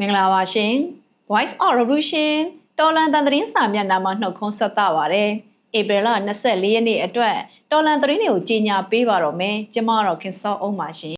မင်္ဂလာပါရှင် Voice of Revolution တော်လန်တန်သတင်းစာမျက်နှာမှာနှုတ်ခွန်းဆက်သပါရယ်ဧပြီလ24ရက်နေ့အတွက်တော်လန်သတင်းတွေကိုကြီးညာပေးပါတော့မယ်ကျမတော့ခင်စောအောင်ပါရှင်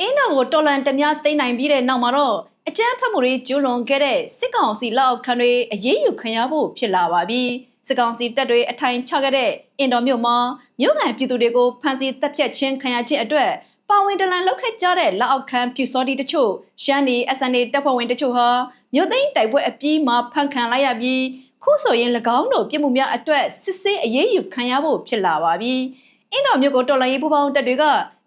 အင်းတော်ကိုတော်လန်တများသိမ့်နိုင်ပြီးတဲ့နောက်မှာတော့အကြမ်းဖက်မှုတွေကျူးလွန်ခဲ့တဲ့စစ်ကောင်စီလက်အောက်ခံတွေအရေးယူခံရဖို့ဖြစ်လာပါပြီစစ်ကောင်စီတပ်တွေအထိုင်ချခဲ့တဲ့အင်တော်မြို့မှာမြို့ကန်ပြည်သူတွေကိုဖမ်းဆီးတပ်ဖြတ်ခြင်းခံရခြင်းအတွက် ပါဝင်တလန်လောက်ခက်ကြတဲ့လက်အောက်ခံဖြူစောတီတချို့ရှမ်းနီ SNA တပ်ဖွဲ့ဝင်တချို့ဟာမြို့သိမ်းတိုက်ပွဲအပြီးမှာဖမ်းခံလိုက်ရပြီးခုဆိုရင်၎င်းတို့ပြည်မှုများအတွက်စစ်ဆေးအရေးယူခံရဖို့ဖြစ်လာပါပြီ။အင်းတော်မြို့ကိုတော်လိုင်းရေးပူပေါင်းတပ်တွေက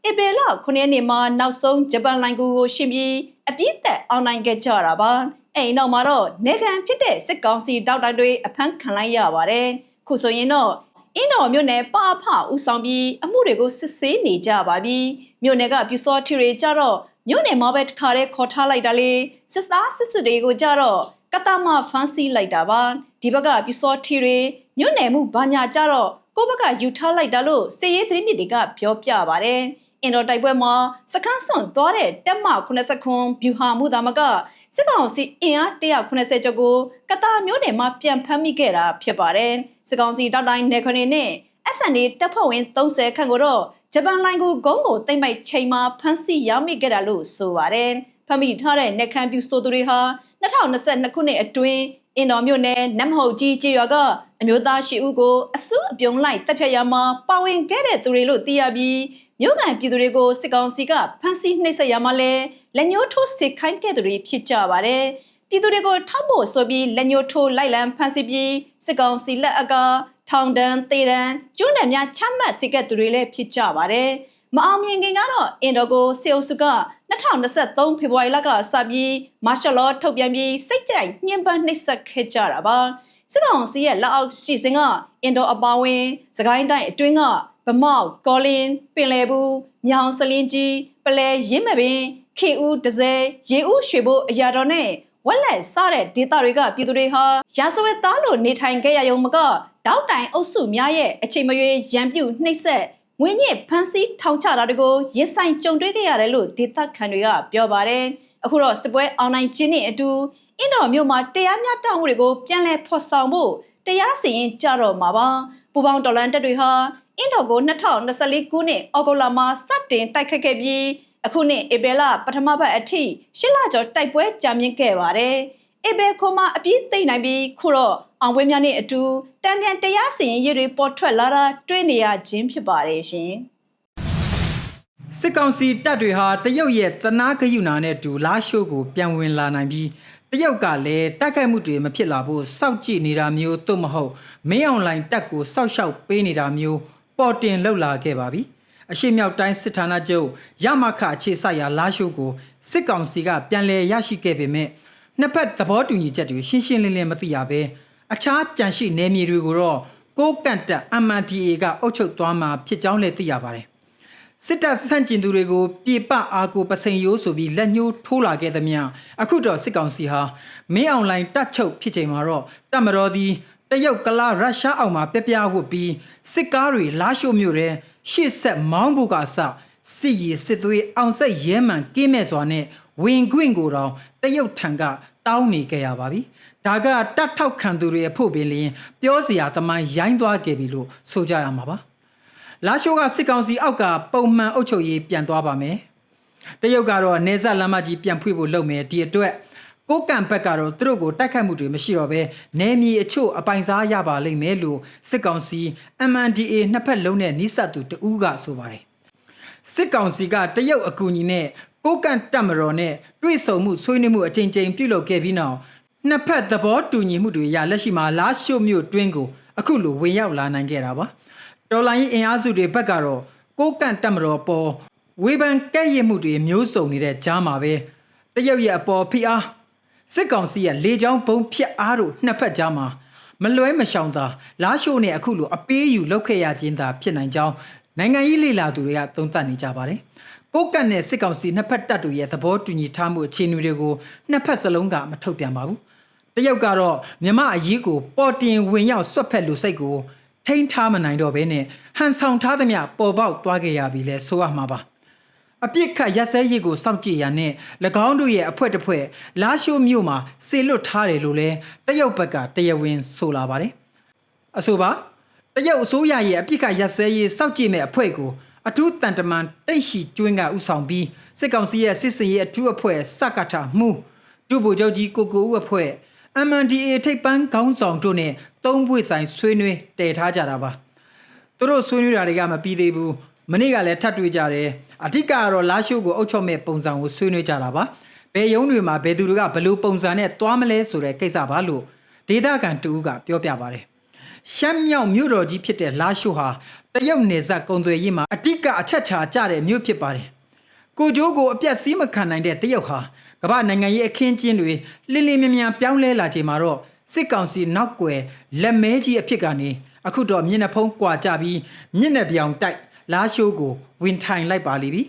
ဧပြီလ9ရက်နေ့မှာနောက်ဆုံးဂျပန်လိုင်ကူကိုရှင်ပြီးအပြစ်သက်အောင်နိုင်ခဲ့ကြတာပါ။အဲ့နောက်မှာတော့နေကန်ဖြစ်တဲ့စစ်ကောင်စီတောက်တိုင်တွေအဖမ်းခံလိုက်ရပါတယ်။ခုဆိုရင်တော့ အင်းတော်မြို့နယ်ပါဖဦးဆောင်ပြီးအမှုတွေကိုစစ်ဆေးနေကြပါပြီ။မြို့နယ်ကပြူစောထီတွေကြတော့မြို့နယ်မှာပဲတခါတည်းခေါ်ထားလိုက်တာလေစစ်သားစစ်စစ်တွေကိုကြတော့ကတမဖန်စီလိုက်တာပါဒီဘက်ကပြူစောထီတွေမြို့နယ်မှုဘာညာကြတော့ကိုဘက်ကယူထားလိုက်တာလို့စစ်ရေးသတင်းမြစ်တွေကပြောပြပါတယ် အင်တော်တိုက်ပွဲမှာစခန်းစွန့်သွားတဲ့တက်မ80ခွန်ဗျူဟာမှုသားမကစစ်ကောင်စီအင်အား190ကျော်ကိုကတာမျိုးနယ်မှာပြန်ဖမ်းမိခဲ့တာဖြစ်ပါတယ်စစ်ကောင်စီတောက်တိုင်းနယ်ခွနေနဲ့ SNA တပ်ဖွဲ့ဝင်30ခန့်ကိုတော့ဂျပန်လိုင်းကိုဂုံးကိုတိမ့်မိုက်ချိန်မှာဖမ်းဆီးရမိခဲ့တာလို့ဆိုပါတယ်ဖမ်းမိထားတဲ့နေခံပြူဆိုသူတွေဟာ2022ခုနှစ်အတွင်းအင်တော်မြို့နယ်နတ်မဟုတ်ကြီးကြေးရွာကအမျိုးသားရှိဦးကိုအစုအပြုံလိုက်တပ်ဖြတ်ရမှာပါဝင်ခဲ့တဲ့သူတွေလို့သိရပြီး မြို့ကန်ပြည်သူတွေကိုစစ်ကောင်စီကဖမ်းဆီးနှိပ်စက်ရမှာလဲလက်ညှိုးထိုးစစ်ခိုင်းခဲ့သူတွေဖြစ်ကြပါတယ်ပြည်သူတွေကိုထောက်ဖို့ဆိုပြီးလက်ညှိုးထိုးလိုက်လံဖမ်းဆီးပြီးစစ်ကောင်စီလက်အကထောင်ဒဏ်သေဒဏ်ကျွန်းနယ်များချမှတ်စေခဲ့သူတွေလည်းဖြစ်ကြပါတယ်မအောင်မြင်ခင်ကတော့အင်ဒိုကိုစေအုပ်စုက2023ဖေဖော်ဝါရီလကစပြီးမာရှယ်လောထုတ်ပြန်ပြီးစိတ်ကြိုက်ညှဉ်းပန်းနှိပ်စက်ခဲ့ကြတာပါစစ်ကောင်စီရဲ့လက်အောက်ရှိစဉ်ကအင်ဒိုအပါဝင်စကိုင်းတိုင်းအတွင်းက ဗမောက်ကောလင်းပင်လယ်ဘူးမြောင်စလင်းကြီးပလဲရင်းမပင်ခေဦးဒဇယ်ရေဦးရွှေဘိုအရာတော်နဲ့ဝက်လက်စတဲ့ဒေသတွေကပြည်သူတွေဟာရာဇဝတ်သားလိုနေထိုင်ခဲ့ရရုံမကတောက်တိုင်အုပ်စုများရဲ့အချိန်မရွေးရန်ပြုတ်နှိပ်စက်ငွေညစ်ဖမ်းဆီးထောင်ချတာတွေကိုရစ်ဆိုင်ကြုံတွေ့ခဲ့ရတယ်လို့ဒေသခံတွေကပြောပါတယ်။အခုတော့စစ်ပွဲအောင်နိုင်ခြင်းနဲ့အတူအင်တော်မြို့မှာတရားမျှတမှုတွေကိုပြန်လည်ဖော်ဆောင်ဖို့တရားစီရင်ကြတော့မှာပါ။ပူပေါင်းတော်လန်တပ်တွေဟာ အင်တော်ကို2024ခုနှစ်အောက်တိုဘာမှာစတင်တိုက်ခတ်ခဲ့ပြီးအခုနှစ်ဧပြီလပထမပတ်အထိရှစ်လကျော်တိုက်ပွဲကြာမြင့်ခဲ့ပါတယ်။ဧပြီခေါ်မှာအပြည့်သိမ့်နိုင်ပြီးခုတော့အောင်ပွဲများနဲ့အတူတံပြန်တရားစီရင်ရေးတွေပေါ်ထွက်လာတာတွေ့နေရခြင်းဖြစ်ပါတယ်ရှင်။စစ်ကောင်စီတပ်တွေဟာတရုတ်ရဲ့တနာဂယုနာနဲ့တူလာရှိုးကိုပြန်ဝင်လာနိုင်ပြီးတရုတ်ကလည်းတိုက်ခိုက်မှုတွေမဖြစ်လာဖို့စောင့်ကြည့်နေတာမျိုးသို့မဟုတ်မင်းအွန်လိုင်းတက်ကိုစောက်ရှောက်ပေးနေတာမျိုး ပေါ်တင်လှုပ်လာခဲ့ပါပြီအရှိမြောက်တိုင်းစစ်ဌာနချုပ်ရမခအခြေဆိုင်ရာလာရှိုးကိုစစ်ကောင်စီကပြန်လည်ရရှိခဲ့ပေမဲ့နှစ်ဖက်သဘောတူညီချက်တွေရှင်းရှင်းလင်းလင်းမသိရဘဲအခြားကြံရှိနယ်မြေတွေကိုတော့ကိုကန့်တက် MNDA ကအုပ်ချုပ်သွားမှာဖြစ်ကြောင်းလည်းသိရပါတယ်စစ်တပ်ဆန့်ကျင်သူတွေကိုပြေပအားကိုပစိန်ရိုးဆိုပြီးလက်ညှိုးထိုးလာခဲ့သမျှအခုတော့စစ်ကောင်စီဟာမင်းအွန်လိုင်းတက်ချုပ်ဖြစ်ချိန်မှာတော့တပ်မတော်သည် တရုတ်ကလာရုရှားအောက်မှာပြပြဝတ်ပြီးစစ်ကားတွေလာရှို့မြို့တဲ့ရှေ့ဆက်မောင်းဖို့ကအစစစ်ရီစစ်သွေးအောင်ဆက်ရဲမှန်ကင်းမဲ့စွာနဲ့ဝင်ခွင့်ကိုတော့တရုတ်ထံကတောင်းနေကြရပါပြီဒါကတတ်ထောက်ခံသူတွေအဖို့ပင်လျင်ပြောစရာတမန်ရိုင်းသွားခဲ့ပြီလို့ဆိုကြရမှာပါလာရှိုးကစစ်ကောင်စီအောက်ကပုံမှန်အုပ်ချုပ်ရေးပြန်သွားပါမယ်တရုတ်ကတော့နေဆက်လမ်းမကြီးပြန်ဖွင့်ဖို့လုပ်မယ်ဒီအတွက် ကိုကံဘက်ကတော့သူတို့ကိုတိုက်ခိုက်မှုတွေမရှိတော့ဘဲနယ်မြေအချို့အပိုင်စားရပါလိမ့်မယ်လို့စစ်ကောင်စီ MNDA နှစ်ဖက်လုံးနဲ့နှိစက်သူတဦးကဆိုပါတယ်စစ်ကောင်စီကတရုတ်အကူအညီနဲ့ကိုကန့်တပ်မတော်နဲ့တွေ့ဆုံမှုဆွေးနွေးမှုအကြိမ်ကြိမ်ပြုလုပ်ခဲ့ပြီးနောက်နှစ်ဖက်သဘောတူညီမှုတွေရလက်ရှိမှာလာရှို့မြို့တွင်းကိုအခုလိုဝင်ရောက်လာနိုင်ခဲ့တာပါတော်လိုင်းအင်အားစုတွေဘက်ကတော့ကိုကန့်တပ်မတော်ပေါ်ဝေဖန်ကဲ့ရဲ့မှုတွေမျိုးစုံနေတဲ့ကြားမှာပဲတရုတ်ရဲ့အပေါ်ဖိအား စစ်ကောင်စီရဲ့လေကြောင်းဘုံဖြတ်အားတို့နှစ်ဖက်ကြားမှာမလွဲမရှောင်သာလာရှိုးနဲ့အခုလိုအပေးယူလောက်ခဲ့ရခြင်းသာဖြစ်နိုင်ကြောင်းနိုင်ငံရေးလေလာသူတွေကသုံးသပ်နေကြပါတယ်။ကိုကတ်နဲ့စစ်ကောင်စီနှစ်ဖက်တပ်တွေရဲ့သဘောတူညီထားမှုအခြေအနေတွေကိုနှစ်ဖက်စလုံးကမထုတ်ပြန်ပါဘူး။တရုတ်ကတော့မြမအရေးကိုပေါ်တင်ဝင်ရောက်ဆွတ်ဖက်လူစိတ်ကိုထိန်းထားမနိုင်တော့ဘဲနဲ့ဟန်ဆောင်ထားသမျှပေါ်ပေါက်သွားခဲ့ရပြီလဲဆိုရမှာပါ။ အပြစ်ခတ်ရက်စဲရေးကိုစောင့်ကြည့်ရန်နဲ့၎င်းတို့ရဲ့အဖွဲ့တစ်ဖွဲ့လာရှိုးမြို့မှာစေလွတ်ထားတယ်လို့လဲတရုတ်ဘက်ကတရားဝင်ဆိုလာပါတယ်အဆိုပါတရုတ်အစိုးရရဲ့အပြစ်ခတ်ရက်စဲရေးစောင့်ကြည့်မဲ့အဖွဲ့ကိုအထူးတန်တမန်တိတ်ရှိကျွင်းကဥဆောင်ပြီးစစ်ကောင်စီရဲ့စစ်စင်ရေးအထူးအဖွဲ့စကထမှုဒုဗိုလ်ချုပ်ကြီးကိုကိုဦးအဖွဲ့ MNDA ထိပ်ပန်းခေါင်းဆောင်တို့နဲ့သုံးပွေဆိုင်ဆွေးနွေးတည်ထားကြတာပါသူတို့ဆွေးနွေးတာတွေကမပြီးသေးဘူး မနေ့ကလည်းထပ်တွေ့ကြတယ်အဓိကကတော့လာရှိုးကိုအုပ်ချုပ်မဲ့ပုံစံကိုဆွေးနွေးကြတာပါဘယ်ယုံတွေမှာဘယ်သူတွေကဘယ်လိုပုံစံနဲ့တွားမလဲဆိုတဲ့ကိစ္စပါလို့ဒေတာကန်တူကပြောပြပါတယ်ရှမ်းမြောက်မြို့တော်ကြီးဖြစ်တဲ့လာရှိုးဟာတရုတ်နယ်စပ်ကုံသွယ်ရေးမှာအဓိကအချက်ချာကြတဲ့မြို့ဖြစ်ပါတယ်ကိုကျိုးကိုအပြတ်စည်းမခံနိုင်တဲ့တရုတ်ဟာကမ္ဘာနိုင်ငံရေးအခင်းကျင်းတွေလင်းလင်းမြမြပြောင်းလဲလာချိန်မှာတော့စစ်ကောင်စီနောက်ွယ်လက်မဲကြီးအဖြစ်ကနေအခုတော့မျက်နှာဖုံးကွာကြပြီးမျက်နှာပြောင်တိုက် လာရှိုးကိုဝင်ထိုင်လိုက်ပါလိမ့်ပြီ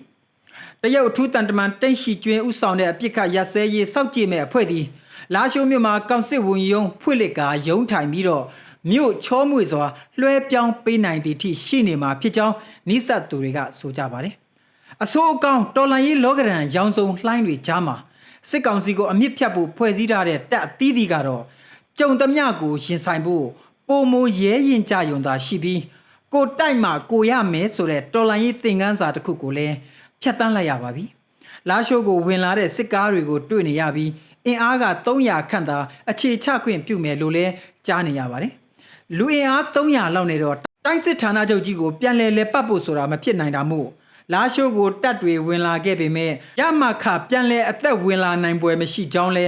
တရုတ်အထူးတန်တမန်တိန့်ရှိကျွင်းဥဆောင်တဲ့အပြစ်ခတ်ရက်စဲရေးစောက်ကြည့်မဲ့အဖွဲ့ဒီလာရှိုးမြို့မှာကောင်စစ်ဝန်ယုံဖွင့်လစ်ကာရုံးထိုင်ပြီးတော့မြို့ချောမွေစွာလွှဲပြောင်းပေးနိုင်သည့်အထိရှိနေမှာဖြစ်ကြောင်းနိစတ်သူတွေကဆိုကြပါတယ်အဆိုးအကောင်တော်လန်ရေးလောကရန်ရောင်စုံလှိုင်းတွေကြားမှာစစ်ကောင်စီကိုအမြင့်ဖြတ်ဖို့ဖွဲ့စည်းထားတဲ့တပ်အသီးသီးကတော့ကြုံသမျှကိုရင်ဆိုင်ဖို့ပုံမရဲရင်ကြယုံသာရှိပြီး ကိုတိုက်မှကိုရမယ်ဆိုတဲ့တော်လန်ရေးသင်ခန်းစာတစ်ခုကိုလည်းဖြတ်တန်းလိုက်ရပါပြီ။လာရှိုးကိုဝင်လာတဲ့စစ်ကားတွေကိုတွေ့နေရပြီးအင်အားက300ခန့်သာအခြေချခွင့်ပြုမယ်လို့လည်းကြားနေရပါတယ်။လူအင်အား300လောက်နေတော့တိုင်းစစ်ဌာနချုပ်ကြီးကိုပြန်လည်လဲပတ်ဖို့ဆိုတာမဖြစ်နိုင်တာမို့လာရှိုးကိုတပ်တွေဝင်လာခဲ့ပေမဲ့ရမခပြန်လဲအသက်ဝင်လာနိုင်ပွဲမရှိကြောင်းလဲ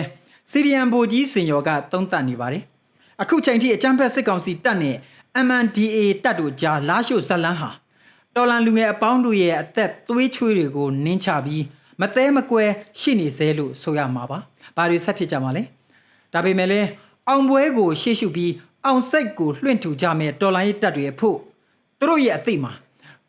စီရီယန်ဘိုကြီးစင်ရော်ကသုံးသပ်နေပါတယ်။အခုချိန်ထိအကြမ်းဖက်စစ်ကောင်စီတပ်နဲ့ MNDA တပ်တို့ကြားလာရှိုးဇလန်းဟာတော်လန်လူငယ်အပေါင်းတို့ရဲ့အသက်သွေးချွေးတွေကိုနင်းချပြီးမသဲမကွဲရှိနေစေလို့ဆိုရမှာပါ။ဘာတွေဆက်ဖြစ်ကြမှာလဲ။ဒါပေမဲ့လည်းအောင်ပွဲကိုရှေ့ရှုပြီးအောင်စိတ်ကိုလွှင့်ထူကြမဲ့တော်လိုင်းတပ်တွေအဖို့သူတို့ရဲ့အသိမှာ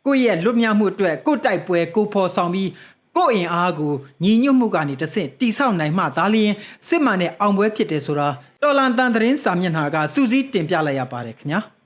ကိုယ့်ရဲ့လွတ်မြောက်မှုအတွက်ကိုယ့်တိုက်ပွဲကိုဖော်ဆောင်ပြီးကိုယ့်အင်အားကိုညီညွတ်မှုကနေတဆင့်တိဆောက်နိုင်မှသာလျှင်စစ်မှန်တဲ့အောင်ပွဲဖြစ်တယ်ဆိုတာတော်လန်တန်သတင်းစာမျက်နှာကစူးစီးတင်ပြလိုက်ရပါတယ်ခင်ဗျာ။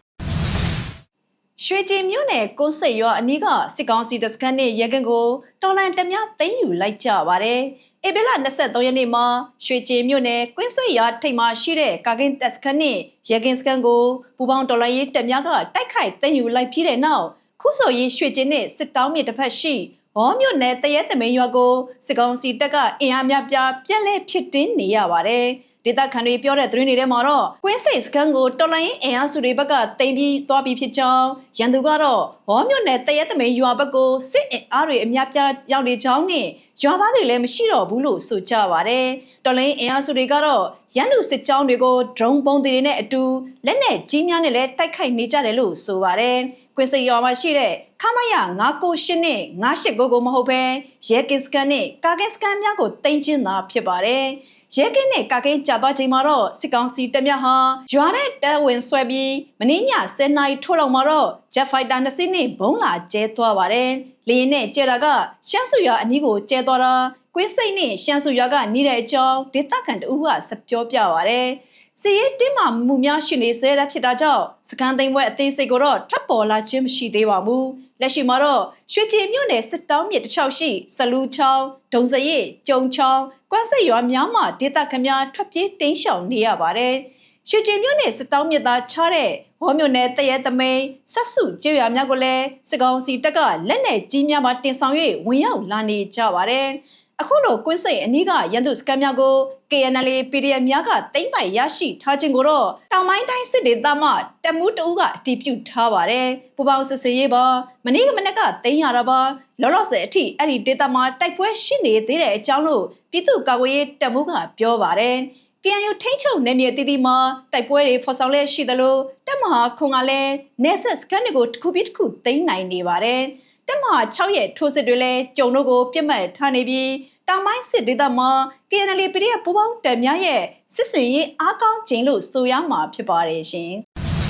ရွှေကြည်မြို့နယ်ကုန်းစိတ်ရွာအနီးကစစ်ကောင်စီတပ်စခန်းနဲ့ရဲကင်းကိုတော်လန်တမသိမ်းယူလိုက်ကြပါတယ်။ဧပြီလ23ရက်နေ့မှာရွှေကြည်မြို့နယ်ကွင်းစိတ်ရွာထိပ်မှာရှိတဲ့ကာကင်းတပ်စခန်းနဲ့ရဲကင်းစခန်းကိုပူပေါင်းတော်လန်ရေးတပ်များကတိုက်ခိုက်သိမ်းယူလိုက်ပြီးတဲ့နောက်ခုဆိုရင်ရွှေကြည်နဲ့စစ်တောင်းမြေတစ်ဖက်ရှိဘောမြို့နယ်တရဲတမင်းရွာကိုစစ်ကောင်စီတပ်ကအင်အားများပြားပြန်လည်ဖြစ်တင်းနေရပါတယ်။ ဒေသခံတွေပြောတဲ့သတင်းတွေထဲမှာတော့ကွင်းစိတ်စခန်းကိုတော်လိုင်းအင်အားစုတွေဘက်ကတင်ပြီးသွားပြီးဖြစ်ကြောင်းရန်သူကတော့ဘောမြို့နယ်တရဲတမင်းရွာဘက်ကိုစစ်အင်အားတွေအများပြားရောက်နေကြောင်းနဲ့ရွာသားတွေလည်းမရှိတော့ဘူးလို့ဆိုကြပါဗျ။တော်လိုင်းအင်အားစုတွေကတော့ရန်သူစစ်ကြောင်းတွေကို drone ပုံတွေနဲ့အတူလက်နက်ကြီးများနဲ့လည်းတိုက်ခိုက်နေကြတယ်လို့ဆိုပါတယ်။ကွင်းစိတ်ရွာမှာရှိတဲ့ခမရ998နဲ့989ကိုမဟုတ်ဘဲရဲကစ်စကန်နဲ့ကာကစ်စကန်များကိုတင်ကျင်းတာဖြစ်ပါတယ်။ ရဲကင်းနဲ့ကာကင်းကြာသွားချိန်မှာတော့စစ်ကောင်စီတပ်များဟာရွာတဲ့တဲဝင်ဆွဲပြီးမင်းည10နာရီထိုးလောက်မှာတော့ Jet Fighter နှစ်စီးနဲ့ဘုံလာကျဲသွားပါတယ်။လေရင်နဲ့ကျဲတာကရှမ်းစုရွာအနီးကိုကျဲသွားတာကွင်းစိတ်နဲ့ရှမ်းစုရွာကနီးတဲ့အကြောင်းဒေသခံတဦးကစပြောပြပါဗျ။စီရဲတင်းမာမှုများရှိနေစေတဲ့ဖြစ်တာကြောင့်စကန်သိမ်းပွဲအသေးစိတ်ကိုတော့ထပ်ပေါ်လာခြင်းမရှိသေးပါဘူး။ လက်ရှိမှာတော့ရွှေကြည်မြို့နယ်စစ်တောင်းမြစ်တစ်ချောက်ရှိစလူချောင်းဒုံစရိပ်ကျုံချောင်းကွမ်းစိတ်ရွာများမှာဒေသခံများထွက်ပြေးတိမ်းရှောင်နေရပါတယ်။ရွှေကြည်မြို့နယ်စစ်တောင်းမြစ်သားချတဲ့ဟောမြို့နယ်တရဲသမိန်ဆက်စုကျေးရွာများကိုလည်းစစ်ကောင်စီတပ်ကလက်နက်ကြီးများမှတင်ဆောင်၍ဝင်ရောက်လာနေကြပါတယ်။ အခုလိုကွင်းစိတ်အနီးကရန်သူစကမ်းများကို KNL PDF များကတိမ့်ပိုင်ရရှိထားခြင်းကိုတော့တောင်ပိုင်းတိုင်းစစ်ဒေသမှတမူးတူကအတည်ပြုထားပါတယ်။ပူပေါင်းစစ်စေးရေးပါမနေ့ကမနေ့ကတိမ့်ရတာပါလောလောဆယ်အထိအဲ့ဒီဒေသမှာတိုက်ပွဲရှိနေသေးတဲ့အကြောင်းလို့ပြည်သူ့ကာကွယ်ရေးတမူးကပြောပါတယ်။ KNU ထိန်းချုပ်နယ်မြေတည်တည်မှာတိုက်ပွဲတွေဖော်ဆောင်လဲရှိသလိုတက်မဟာခုံကလည်းနေဆက်စကန်တွေကိုတစ်ခုပြီးတစ်ခုသိမ်းနိုင်နေပါတယ်။ တက်မဟာ6ရဲ့ထိုးစစ်တွေလည်းကြုံတို့ကိုပြစ်မှတ်ထားနေပြီးတောင်ပိုင်းစစ်ဒေသမှာ KNL PDF ပူးပေါင်းတပ်များရဲ့စစ်စင်ရေးအားကောင်းခြင်းလို့ဆိုရမှာဖြစ်ပါတယ်ရှင်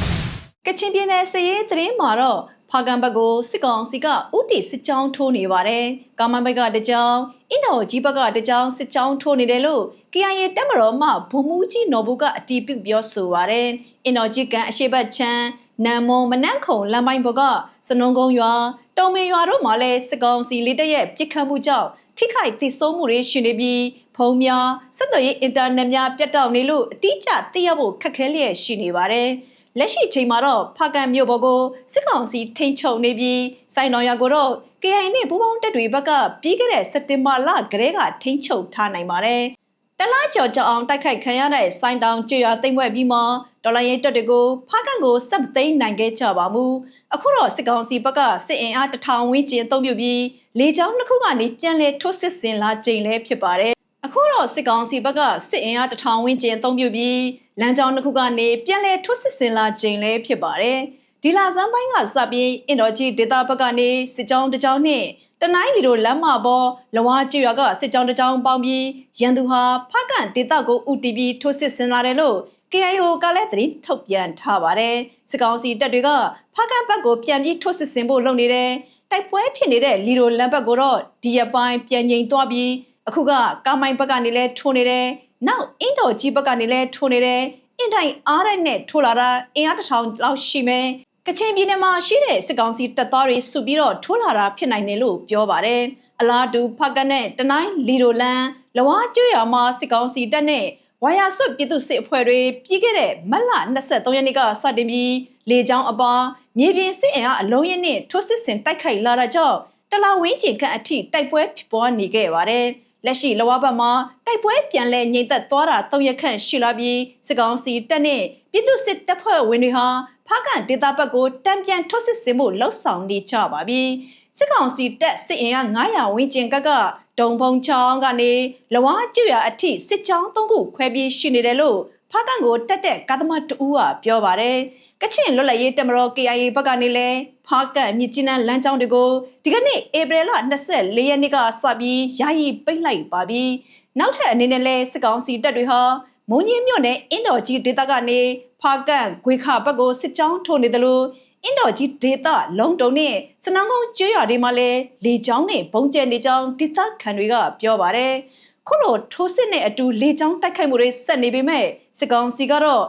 ။ကချင်ပြည်နယ်စည်ရေးသတင်းမှာတော့ဖာကန်ဘက်ကိုစစ်ကောင်စီကဥတီစစ်ကြောင်းထိုးနေပါတယ်။ကာမန်ဘက်ကတကြောင်အင်ဒိုကြီးဘက်ကတကြောင်စစ်ကြောင်းထိုးနေတယ်လို့ KIA တက်မတော်မှဘုံမူကြီးနော်ဘူးကအတီးပြုတ်ပြောဆိုပါတယ်။အင်ဒိုကြီးကန်အရှိတ်ချမ်းနမ်မွန်မနန့်ခုံလမ်းပိုင်းဘက်ကစနုံကုန်းရွာ တုံမင်ရွာတို့မှာလည်းစစ်ကောင်စီလေးတရဲ့ပြစ်ခတ်မှုကြောင့်ထိခိုက်သိဆုံးမှုတွေရှိနေပြီးဖုံများဆက်သွယ်ရေးအင်တာနက်များပြတ်တောက်နေလို့အတိအကျသိရဖို့ခက်ခဲလျက်ရှိနေပါတယ်။လက်ရှိချိန်မှာတော့ဖကန်မြို့ပေါ်ကိုစစ်ကောင်စီထိန်းချုပ်နေပြီးစိုင်းတော်ရွာကိုတော့ KI နဲ့ပူးပေါင်းတပ်တွေဘက်ကပြီးခဲ့တဲ့စက်တင်ဘာလကတည်းကထိန်းချုပ်ထားနိုင်ပါတယ်။ တလားကြော်ကြော်အောင်တိုက်ခိုက်ခံရတဲ့စိုင်းတောင်ကျွော်သိမ့်ပွဲပြီးမှဒေါ်လာရေးတပ်တွေကိုဖကန်ကိုစက်သိမ်းနိုင်ခဲ့ကြပါမူအခုတော့စစ်ကောင်စီဘက်ကစစ်အင်အားတထောင်ဝန်းကျင်အုံပြုပြီးလေကြောင်းတစ်ခုကနေပြန်လည်ထိုးစစ်ဆင်လာချိန်လည်းဖြစ်ပါတယ်အခုတော့စစ်ကောင်စီဘက်ကစစ်အင်အားတထောင်ဝန်းကျင်အုံပြုပြီးလမ်းကြောင်းတစ်ခုကနေပြန်လည်ထိုးစစ်ဆင်လာချိန်လည်းဖြစ်ပါတယ်ဒီလာစမ်းပိုင်းကစပြီးအင်ဒိုဂျီဒေတာဘက်ကနေစစ်ကြောင်းတစ်ကြောင်းနဲ့ တနိုင်းလီတို့လမ်းမပေါ်လဝါကျွော်ကစစ်ကြောင်းတစ်ကြောင်းပေါင်းပြီးရန်သူဟာဖကန်ဒေတာကို UTB ထိုးစစ်ဆင်လာတယ်လို့ KIO ကလည်းသတင်းထုတ်ပြန်ထားပါတယ်စစ်ကောင်စီတပ်တွေကဖကန်ဘက်ကိုပြန်ပြီးထိုးစစ်ဆင်ဖို့လုပ်နေတယ်တိုက်ပွဲဖြစ်နေတဲ့လီရိုလမ်းဘက်ကိုတော့ဒီရပိုင်းပြန်ငိန်သွားပြီးအခုကကာမိုင်ဘက်ကနေလဲထိုးနေတယ်နောက်အင်ဒိုဂျီဘက်ကနေလဲထိုးနေတယ်အင်တိုင်အားရက်နဲ့ထိုးလာတာအင်အားတစ်ထောင်လောက်ရှိမယ် ကချင်ပြည်နယ်မှာရှိတဲ့စစ်ကောင်စီတပ်သားတွေစုပြီးတော့ထိုးလာတာဖြစ်နိုင်တယ်လို့ပြောပါတယ်အလားတူဖကန်နဲ့တနိုင်းလီရိုလန်လဝါကျွော်မှာစစ်ကောင်စီတပ်နဲ့ဝါယာစွတ်ပြည်သူစစ်အဖွဲ့တွေပြီးခဲ့တဲ့မတ်လ23ရက်နေ့ကစတင်ပြီးလေကြောင်းအပါမြေပြင်စစ်အင်အားအလုံးရင်းနဲ့ထိုးစစ်ဆင်တိုက်ခိုက်လာတာကြောင့်တလဝင်းကျင်ခန့်အထိတိုက်ပွဲဖြစ်ပွားနေခဲ့ပါတယ်။လက်ရှိလဝဘတ်မှာတိုက်ပွဲပြန်လည်ငြိမ်သက်သွားတာ၃ရက်ခန့်ရှိလာပြီးစစ်ကောင်စီတပ်နဲ့ပြည်သူစစ်တပ်ဖွဲ့ဝင်တွေဟာဖားကန်ဒေသဘက်ကိုတံပြန်ထိုးစစ်ဆင်မှုလှုပ်ဆောင်နေကြပါပြီ။စစ်ကောင်စီတပ်စစ်အင်အား900ဝန်းကျင်ကကဒုံဖုံချောင်းကနေလဝါကျွရအထိစစ်ကြောင်း၃ခုခွဲပြီးရှိနေတယ်လို့ဖားကန်ကိုတက်တဲ့ကာသမာတူကပြောပါတယ်။ကချင်လွတ်လပ်ရေးတမတော် KIA ဘက်ကနေလဲဖားကန်မြစ်ကြီးနန်းလမ်းကြောင်းတွေကိုဒီကနေ့ဧပြီလ24ရက်နေ့ကစပြီးယာယီပိတ်လိုက်ပါပြီ။နောက်ထပ်အနေနဲ့လဲစစ်ကောင်စီတပ်တွေဟာ မုံညင်းမြို့နယ်အင်ဒိုဂျီဒေသကနေဖားကန်ဂွေခါဘက်ကိုစစ်ကြောင်းထိုးနေတယ်လို့အင်ဒိုဂျီဒေတာလုံတုံနဲ့စနန်းကုန်းကျွော်တွေမှာလည်းလေကြောင်းနဲ့ဘုံကျဲနေကြောင်းဒေသခံတွေကပြောပါတယ်။ခုလိုထိုးစစ်နဲ့အတူလေကြောင်းတိုက်ခိုက်မှုတွေဆက်နေပေမဲ့စစ်ကောင်စီကတော့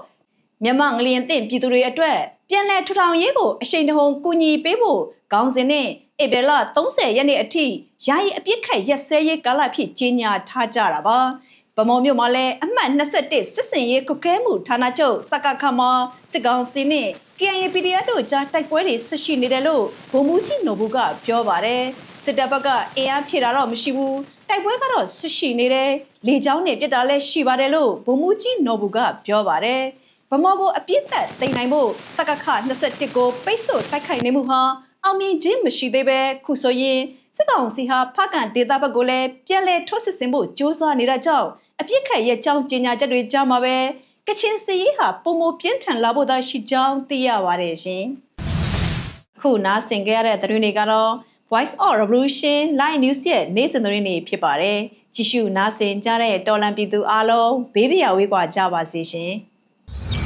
မြန်မာငလျင်တင့်ပြည်သူတွေအတွက်ပြန်လည်ထူထောင်ရေးကိုအရှိန်တဟုန်ကူညီပေးဖို့ခေါင်းစဉ်နဲ့ဧပြီလ30ရက်နေ့အထိယာယီအပြစ်ခတ်ရက်စဲရေးကာလဖြစ်ကြီးညာထားကြတာပါ ဗမော်မြို့မှာလည်းအမှတ်21စစ်စင်ရေးကုကဲမှုဌာနချုပ်စကခမစစ်ကောင်စီနဲ့ KNPDF တို့ကြားတိုက်ပွဲတွေဆက်ရှိနေတယ်လို့ဗိုလ်မှူးကြီးနိုဘူးကပြောပါတယ်စစ်တပ်ဘက်ကအင်အားဖြည့်တာတော့မရှိဘူးတိုက်ပွဲကတော့ဆက်ရှိနေတယ်လေကြောင်းနဲ့ပြစ်တာလည်းရှိပါတယ်လို့ဗိုလ်မှူးကြီးနိုဘူးကပြောပါတယ်ဗမော်ကိုအပြစ်သက်တင်နိုင်ဖို့စကခ21ကိုပိတ်ဆို့တိုက်ခိုက်နေမှုဟာ အောင်မြင်ခြင်းမရှိသေးပဲခုဆိုရင်စစ်ကောင်စီဟာဖကန်ဒေတာဘက်ကိုလည်းပြန်လည်ထုတ်စစ်ဆင်ဖို့ကြိုးစားနေတာကြောင့်အပြစ်ခတ်ရဲ့ကြောင်းကျင်ညာချက်တွေကြားမှာပဲကချင်စီရေးဟာပုံမပြင်းထန်လာဖို့သာရှိကြောင်းသိရပါတယ်ရှင်။ခုနားဆင်ကြရတဲ့သတင်းတွေကတော့ Voice of Revolution Line News ရဲ့နေ့စဉ်သတင်းတွေဖြစ်ပါတယ်။ကြည့်ရှုနားဆင်ကြတဲ့တော်လန်ပြည်သူအားလုံးဘေးပရာဝေးကွာကြပါစေရှင်။